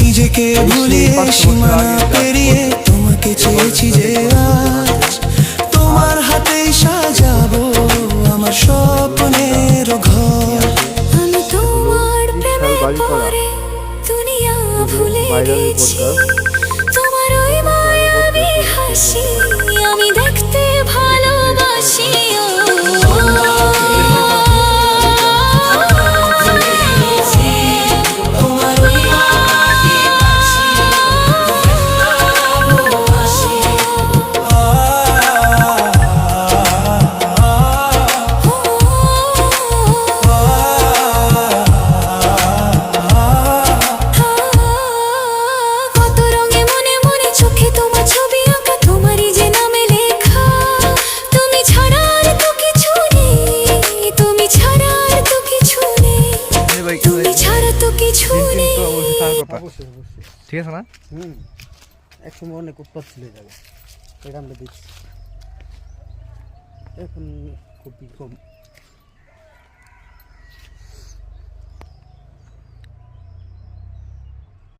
নিজেকে ভুলিয়ে সীমানা পেরিয়ে তোমাকে চেয়েছি যে আজ তোমার হাতেই সাজাবো আমার স্বপ্নের ঘর। আমি তোমার প্রেমে পড়ে দুনিয়া ভুলে গেছি। অবশ্যই ঠিক আছে না? হুম। এক সময় অনেক উৎপাদ ছিল যাবে এটা আমরা দেখছি। এখন খুবই কম।